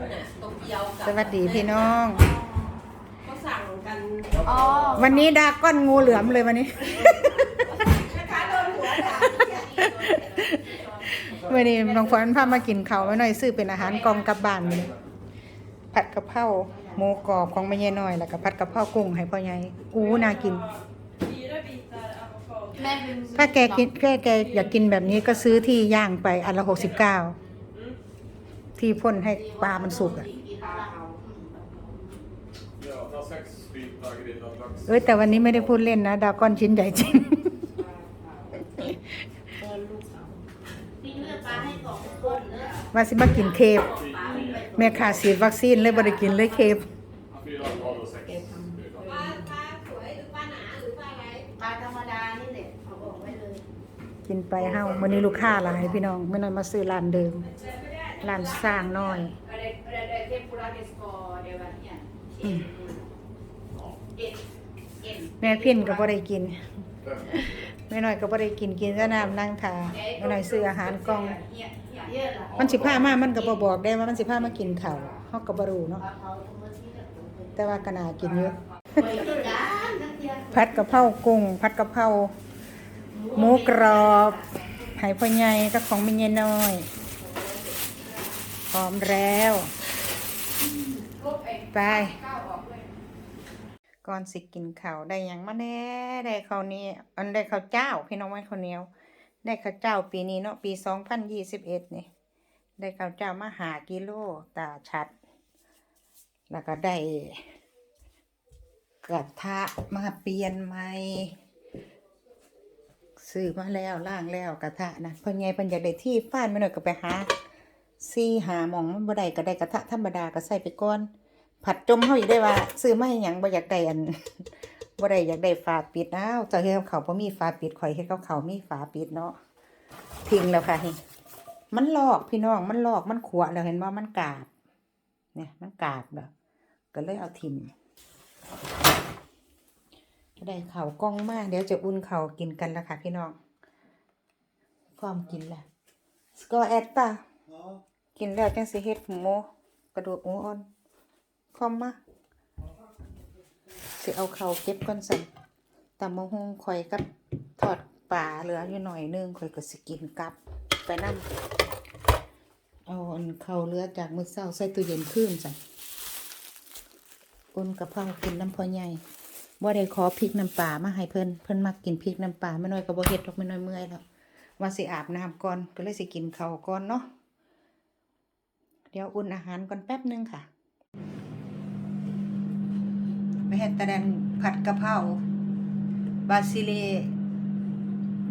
น่ะโตเกียวกับสวัสดีพี่น้องก็สั่งกันอ๋อวันนี้ดาก้อนงูเหลือมเลยวันนี้ นะคะโดนหัวด่าวันนี้น้องฝนพามากินเขาวไว้หน่อยซื้อเป็นอาหารกองกลับบ้านมื้อนี้ผัดกะเพราหมูกรอบของแม่ยายน้อยแล้วก็ผัดกะเพรากุ้งให้พ่อใหญ่อู้น่ากิน แม่เป็นถ้าแกกินแค่แกอยากกินแบบนี้ก็ซื้อที่ย่างไปอันละหกสิบเก้า ที่พ่นให้ปลามันสุกอะ Ja, ta sex bitar grillad lax. เอ้ยแต่วันนี้ไม่ได้พูดเล่นนะดาก้อนชิ้นใหญ่จริงพี่เลือกปลาให้สองคนเลือกมาสิมากินเคฟแม่ขาฉีดวัคซีนเลยบ่ได้กินเลยเคฟ Fyra blad och sex bitar. ปลาปลาสวยหรือปลาหนาหรือปลาอะไรปลาธรรมดานี่แหละเขาบอกไว้เลยกินไปเฮาวันนี้ลูกค้าหลายพี่น้องไม่น้อยมาซื้อร้านเดิม ร้านสร้างน้อยอะไรอะไรเทมปุระเดสกอเดี๋ยววันเนี่ยเอ็นเอ็นเอ็นแม่พินก็บ่ได้กิน แม่น้อยก็บ่ได้กินกินแต่น้ำนั่งทาแม่น้อยซื้ออาหารกล่องเนี่ยเนี่ยเยอะละมันสิพามา มันก็บ่บอกได้ว่ามันสิพามากินข้าวเฮาก็บ่รู้เนาะปลาเผาตรงนี้เนี่ยผมเป็นแต่ว่าก็น่ากินเยอะไปด้วยกันทั้งเทียนผัดกะเพรากุ้งผัดกะเพราหมูกรอบไห้พ่อใหญ่กับของแม่ใหญ่น้อย พร้อมแล้ว ไป ก่อนสิกินข้าวได้ยังมาแน่ได้ข้าวนี้อันได้ข้าวเจ้าพี่น้องไว้ข้าวเหนียว ได้ข้าวเจ้าปีนี้เนาะปีสองพันยี่สิบเอ็ดนี่ได้ข้าวเจ้ามาหากิโลตาชัด แล้วก็ได้กระทะมาเปลี่ยนใหม่ซื้อมาแล้วล่างแล้วกระทะนะพิ่นไงเพิ่นอยากได้ที่ฟ้านไม่หน่อยก็ไปหา ซีหาหมองมันบ่ได้ก็ได้กระทะธรรมดาก็ใส่ไปก่อน ผัดจมเฮาอีกได้ว่า ซื้อมาให้หยังบ่อยากได้อันบ่ได้อยากได้ฝาปิดอ้าวแต่เฮ็ดเขาวบ่มีฝาปิดข่อยเฮ็ดกับเขามีฝาปิดเนาะทิ้งแล้วค่ะนี่มันลอกพี่น้องมันลอกมันขวแล้วเห็นว่ามันกาบเนี่ยมันกาบแล้วก็เลยเอาทิ้งได้เข่ากล้องมากเดี๋ยวจะอุ่นเข่ากินกันแล้วค่ะพี่น้องพร้อมกินแล้วสกอแอดป่ะ กินแล้วจังสิเฮ็ดหมูกระดูกหมูอ่อนคอมมาสิเอาเข่าเก็บก่อนสั่นตำมะฮุงข่อยกับทอดปลาเหลืออยู่หน่อยนึงข่อยก็สิกินกลับ ไปนั่งเอาอันเข่าเหลือจากมื้อเช้าใส่ตู้เย็นคืนสั่นอุ่นกะเพรากินน้ำพอใหญ่บ่ได้ขอพริกน้ำปลามาให้เพิ่นเพิ่นมักกินพริกน้ำปลาไม่น้อยก็บ่เฮ็ดดอกไม่น้อยเมื่อยแล้วว่าสิอาบน้ำก่อนก็เลยสิกินเข้าก่อนเนาะ เดี๋ยวอุ่นอาหารก่อนแป๊บหนึงค่ะไปเฮ็ดตะแดนผัดกะเพราบาซิเลีย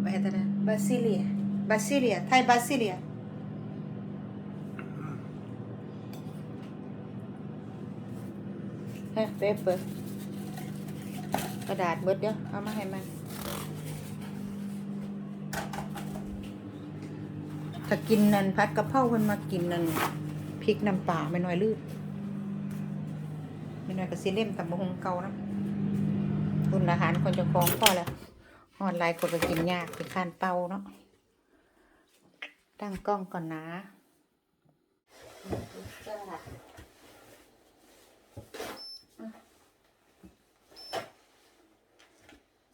ไปเฮ็ดตะแดนบาซิเลียบาซิเลียไทยบาซิเลียเฮ้ยเปเปอร์กระดาษเบิดเดี๋ยวเอามาให้มันถ้ากินนั่นพัดกะเพราเพิ่นมากินนั่น พริกน้ำปลาไม่น้อยลืดไม่น้อยก็สิเล่มตำบะฮงเก่านะอุ่นอาหารคนเจะคล้าของพอแล้วหอนหลายคนก็กินยากเป็นคานเป่าเนาะตั้งกล้องก่อนนะ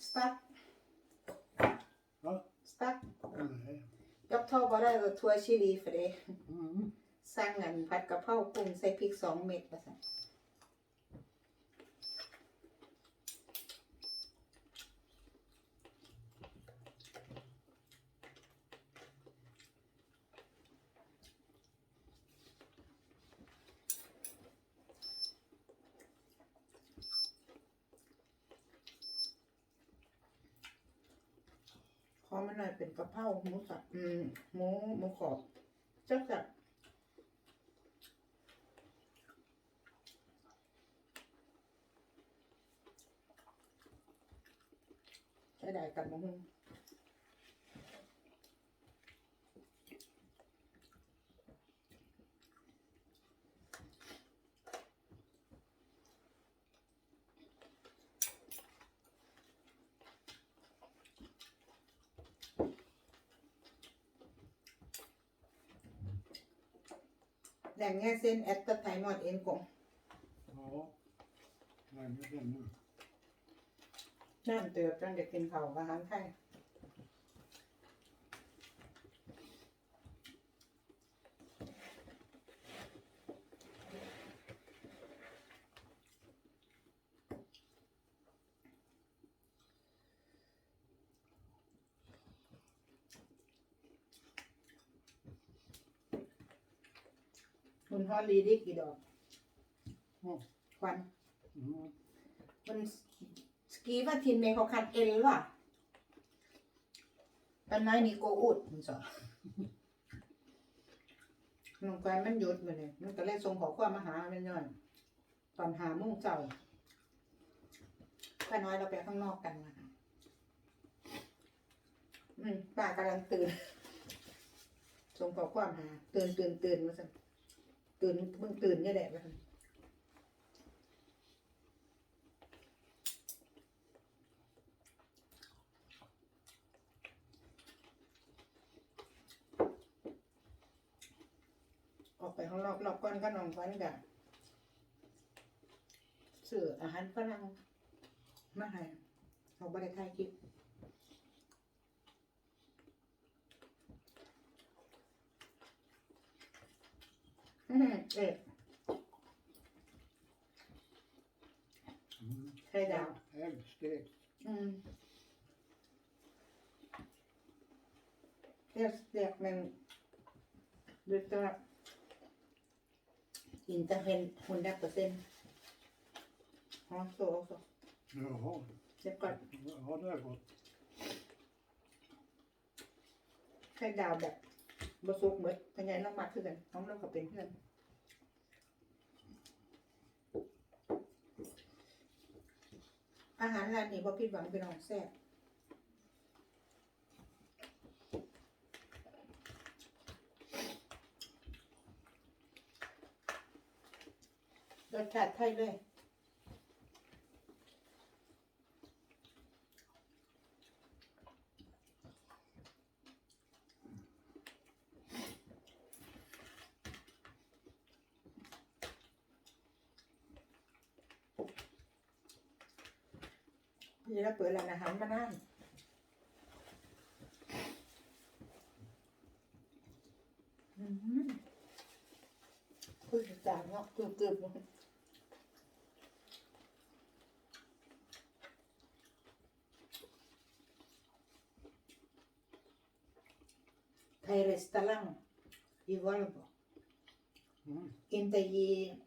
Stack. Stack. Jag tar bara två chili för det. Sang en ผัดกะเพรากุ้งใส่พริกสองเม็ดละสิขอมันหน่อยเป็นกะเพราหมูสับอืมหมูหมูขอบจักจับ ได้กัดมะงแดงแง่เส้นแอตเตอร์ไทมอดเอ็นกงอ๋ไม่ไม่เส้นนี่ นั่นเตือจังเด็กกินข้าอาหารไทยคุณฮอลลีดิกี่ดอกควันมัน กีว่าทินเมเขาคันเอลว่ะปันน้อยนี่โกอุดมันสอนลงไปมันหยุดมาเลยมันก็เลยส่งขอความมาหามันย่อยตอนหามุ่งเจ้าป้าน้อยเราไปข้างนอกกันมาอืมป้ากำลังตื่นส่งขอความหา ตื่นตื่นตื่นมาสิตื่นมึงตื่นนี่แหละมาสิออกไปข้างนอก รอบก่อนก็นองฟันกับสื่ออาหารฝรั่งมาให้เราบริทายกินอืมเอ๊ะ Mm. ไข่ดาว Ägg stekt. อืมเรียกเรียกมันดูตัว อินเตอร์เฮน hundra procent ja så också Jaha. det är gott Ja, det är gott. ไข่ดาวแบบบะซุกเหมือนเป็นไงเรามาคือกันน้องเราก็เป็นเพื่อนอาหารร้านนี้พอผิดหวังเป็นของแซ่บ รสชาติไทยเลยนี่เราเปิดร้านอาหารมานานอืมคุยจางเนาะกรึบกรึบๆ เนาะไทยรีสตอรังอีวอลโบ Mm. inte i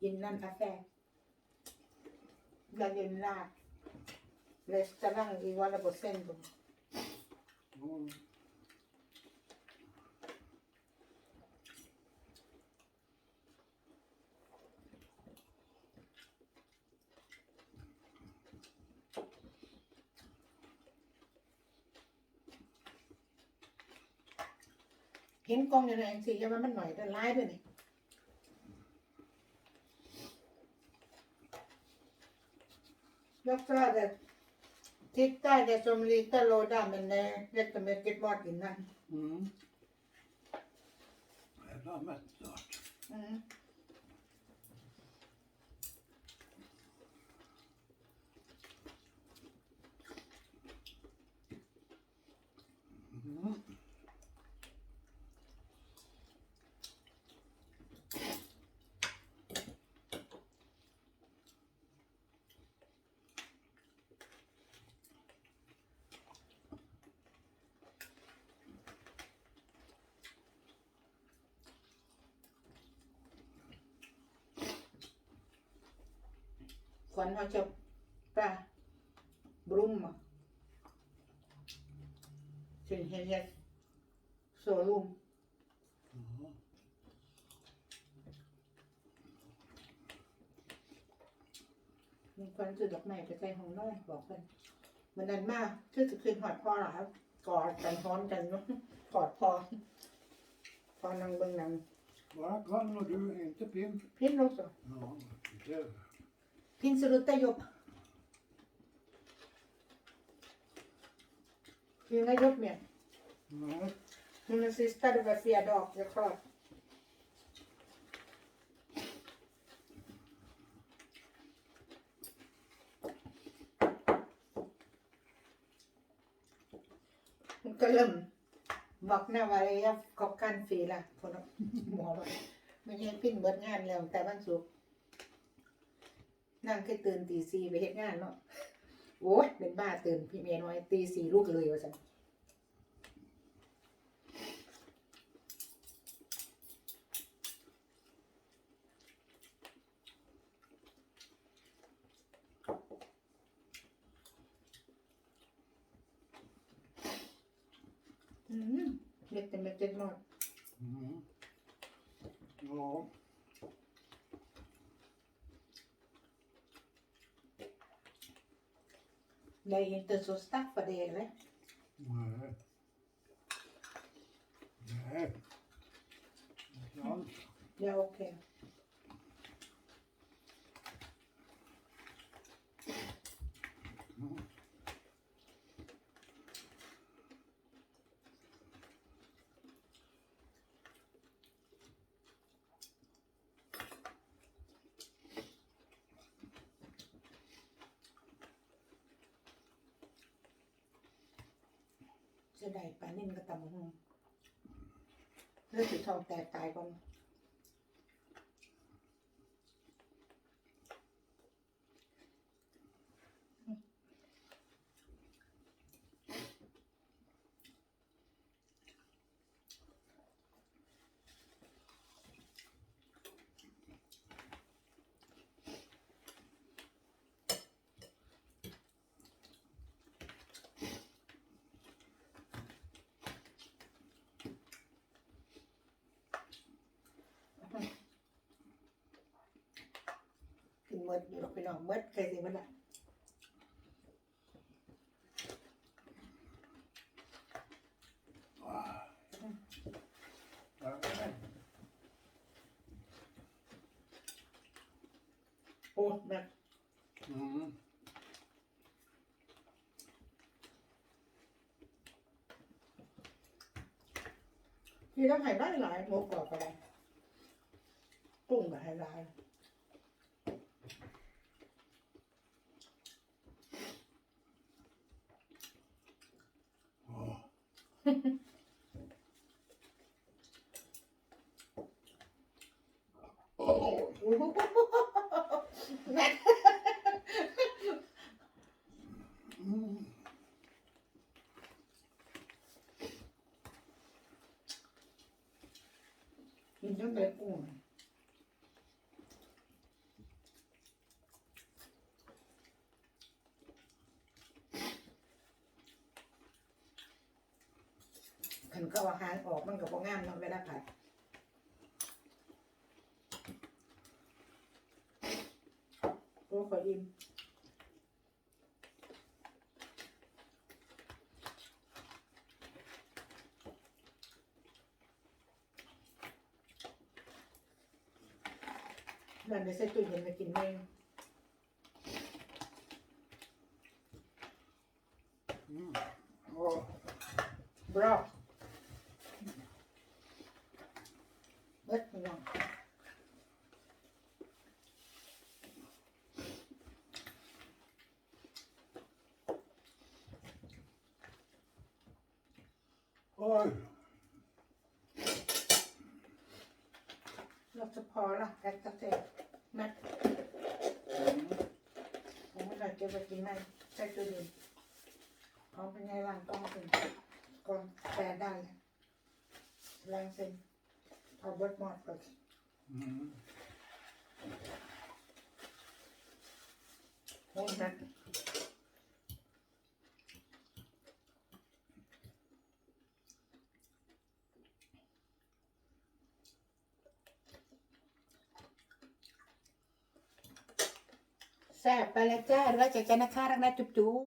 innan affär. Där är en lag. Restaurang i Valabo centrum. Ja. เห็นกล้องอยู่ในแองซีจะว่ามันหน่อยแต่ร้ายด้วยนี่ยกตัวแต่ทิศใต้จะสมลีตะโลดามันแน่เล็กแต่เม็ดเก็บบอดกินนั่น Mm. Jävla mätt snart. อืม Mm. ขวัญเขาจะปลาบรุมอะถึงเฮียโซลูม Ja. มีคนซื้อดอกไม้ไปใส่ห้องนอนบอกเพิ่นมันนั้นมากคือจะคืนหอดพ่อหลายกอดกันฮ้อนกันเนาะกอดพอพอนังเบิ่งหนัง Bara kan och du, inte pinn. พินลูกส Ja, det. พินสรุตตะยบพินนายกเนี่ย Nej. พินซิสตาเ Pinselutta job. Kvinna jobb med. Mm. Hon är sista, det var fjärde dag, jag klar. Hon kan lämna. บอกหน้าวาเลยครับขอบกันฟรีละคนหมอบอกไม่ใช่ปิ้นเบิดงานแล้วแต่บ้านสุข นั่งแค่ตื่นตีสี่ไปเฮ็ดงานเนาะโอ้ยเป็นบ้าตื่นพี่เมียน้อยตีสี่ลูกเลยว่าสันอืมเล็กเต็มเล็กเต็มหมด Mm. Ja. Det är inte så starkt för det eller? Nej. Nej. Inte alls. Ja okej. นิ่มก็ตมหงเลือดสีทองแตกตายก่อน มิดเราไปนอนมิดเคยสิมันอะโอ้หนักอืมที่ต้องให้ได้หลายหมูกรอบก็ได้กุ้งก็ให้หลาย Mẹ. Mm. Nhìn cho bé cùng. ขันก็อาหางออกมันก็บ่งามเนาะเวลาผัด โอ้ขออิ่มนั่นเดี๋ยวใส่ตู้เย็นมากินเอง Mm. Ja. บรอกเบิดพี่น้อง Oj. เราจะพอละแพ็คตะเตะแม็ก Mm. ผมไม่ได้เก็บไปกินในใส่ตู้เย็นพร้อมเป็นไงล้างต้องเป็นก่อนแปรได้เลยล้างเส้นเอาเบิดหมดก่อน Mm. โอ้ยแม็ แซ่บไปแล้วจ้าแล้วเจะจะนะคะรักนะจุ๊บจุ๊บ